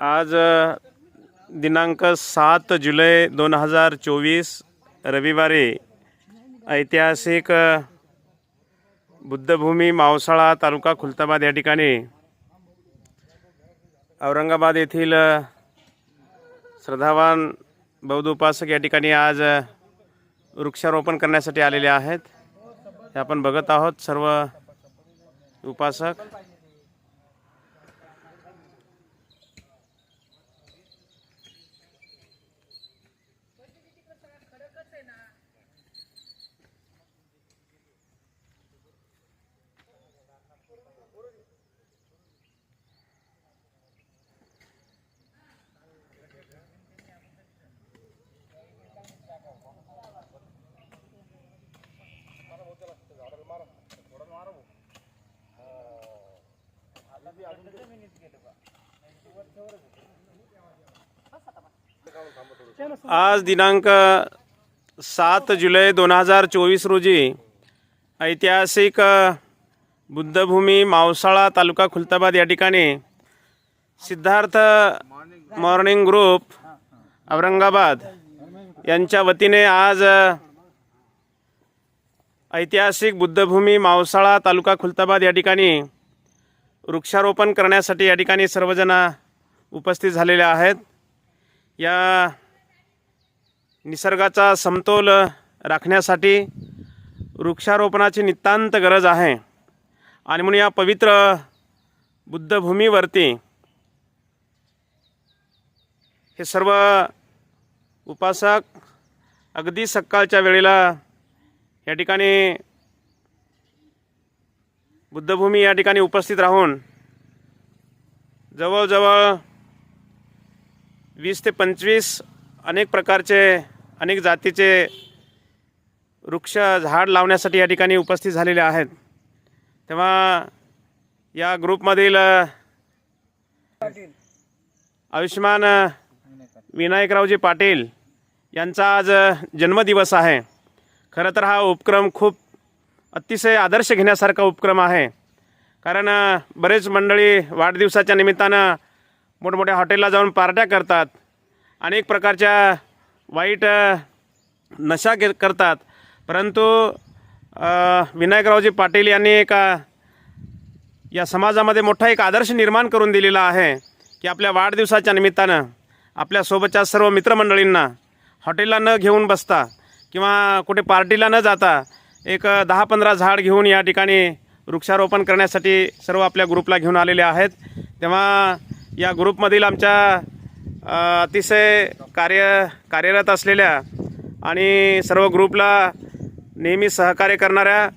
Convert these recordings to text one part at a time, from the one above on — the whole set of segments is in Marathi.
आज दिनांक सात जुलै दोन हजार चोवीस रविवारी ऐतिहासिक बुद्धभूमी मावसाळा तालुका खुलताबाद या ठिकाणी औरंगाबाद येथील श्रद्धावान बौद्ध उपासक या ठिकाणी आज वृक्षारोपण करण्यासाठी आलेले आहेत. हे आपण बघत आहोत. सर्व उपासक आज दिनांक सात जुलै दोन हजार चोवीस रोजी ऐतिहासिक बुद्धभूमी मावसाळा तालुका खुलताबाद या ठिकाणी सिद्धार्थ मॉर्निंग ग्रुप औरंगाबाद यांच्या वतीने आज ऐतिहासिक बुद्धभूमी मावसाळा तालुका खुलताबाद या ठिकाणी वृक्षारोपण करण्यासाठी या ठिकाणी सर्वजण उपस्थित झालेले आहेत. या निसर्गाचा समतोल राखण्यासाठी वृक्षारोपणाची नितांत गरज आहे. आणि म्हणून या पवित्र बुद्धभूमीवरती हे सर्व उपासक अगदी सकाळच्या वेळेला या ठिकाणी बुद्धभूमी या ठिकाणी उपस्थित राहून जवळजवळ वीस ते पंचवीस अनेक प्रकारचे अनेक जातीचे वृक्ष झाड लावण्यासाठी या ठिकाणी उपस्थित झालेले आहेत. तेव्हा या ग्रुपमधील आयुष्मान विनायकरावजी पाटील यांचा आज जन्मदिवस आहे. खरं तर हा उपक्रम खूप अतिशय आदर्श घेण्यासारखा उपक्रम आहे. कारण बरेच मंडळी वाढदिवसाच्या निमित्तानं मोठमोठ्या हॉटेलला जाऊन पार्ट्या करतात अनेक प्रकारच्या वाईट नशा के करतात. परंतु विनायकरावजी पाटील यांनी एका या समाजामध्ये मोठा एक आदर्श निर्माण करून दिलेला आहे की आपल्या वाढदिवसाच्या निमित्तानं आपल्यासोबतच्या सर्व मित्रमंडळींना हॉटेलला न घेऊन बसता किंवा कुठे पार्टीला न जाता एक दहा पंधरा झाड घेऊन या ठिकाणी वृक्षारोपण करण्यासाठी सर्व आपल्या ग्रुपला घेऊन आलेले आहेत. तेव्हा या ग्रुपमधील आमच्या अतिशय कार्य कार्यरत असलेल्या आणि सर्व ग्रुपला नेहमी सहकार्य करणाऱ्या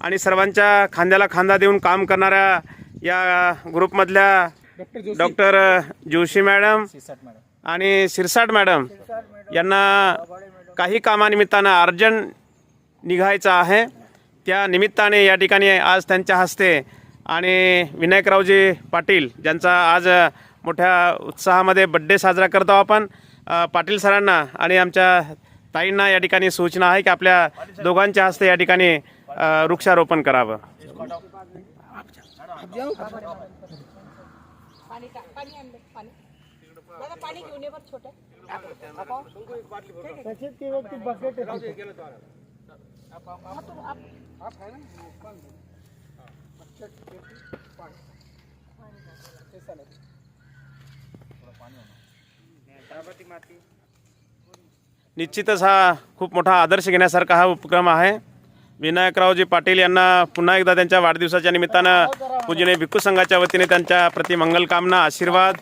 आणि सर्वांच्या खांद्याला खांदा देऊन काम करणाऱ्या या ग्रुपमधल्या डॉक्टर जोशी. मॅडम आणि सिरसाट मॅडम यांना काही कामानिमित्तानं अर्जंट निघायचं आहे. त्या निमित्ताने या ठिकाणी आज त्यांच्या हस्ते आणि विनायकरावजी पाटील ज्यांचा आज मोठ्या उत्साहामध्ये बड्डे साजरा करतो आपण. पाटील सरांना आणि आमच्या ताईंना या ठिकाणी सूचना आहे की आपल्या दोघांच्या हस्ते या ठिकाणी वृक्षारोपण करावं. पाणी निश्चितच हा खूप मोठा आदर्श घेण्यासारखा हा उपक्रम आहे. विनायकरावजी पाटील यांना पुन्हा एकदा त्यांच्या वाढदिवसाच्या निमित्तानं पूजने भिक्खू संघाच्या वतीने त्यांच्या प्रति मंगलकामना आशीर्वाद.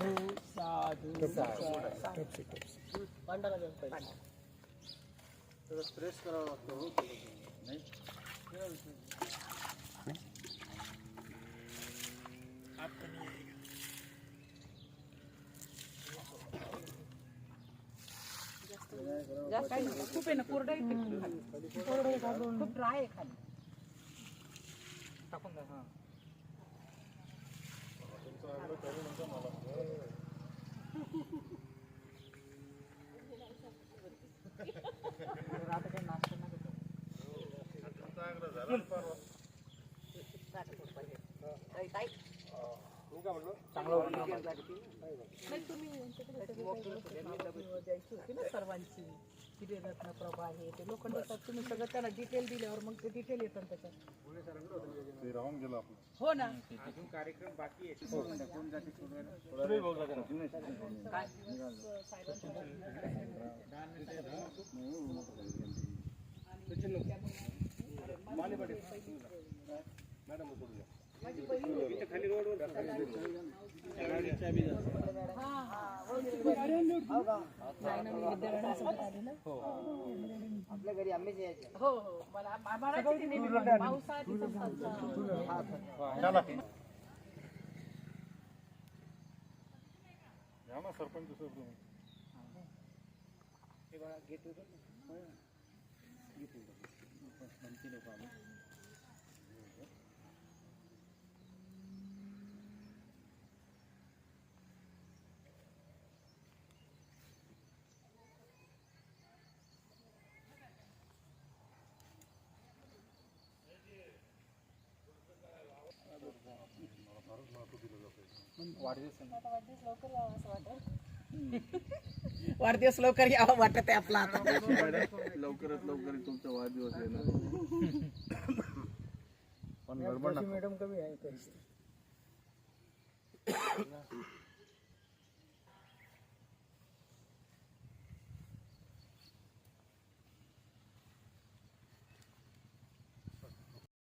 जास्त काही नाही. खूप आहे ना कोरडं आहे ते खाली. खूप ड्राय आहे खाली नाही तुम्ही यांच्याकडे सगळे काही गोष्टी नावं द्यायची सर्वांची किती रत्न प्रभा आहे ते लोखंड तुम्ही सगळं त्यांना डिटेल दिल्यावर मग ते डिटेल येतात त्याच्यात. ते राहून गेलं आपलं. हो ना. ना, मी विद्यार्थ्यांसोबत आले ना. हो हो. मला मला किती नेहमी पावसाळ्यात संस्थांचा या ना सरपंच सर तुम्ही. वाढदिवस लवकर यावा वाटत. आहे आपला आता. लवकरात लवकर तुमचा वाढदिवस येणार. पण. मॅडम कमी आहे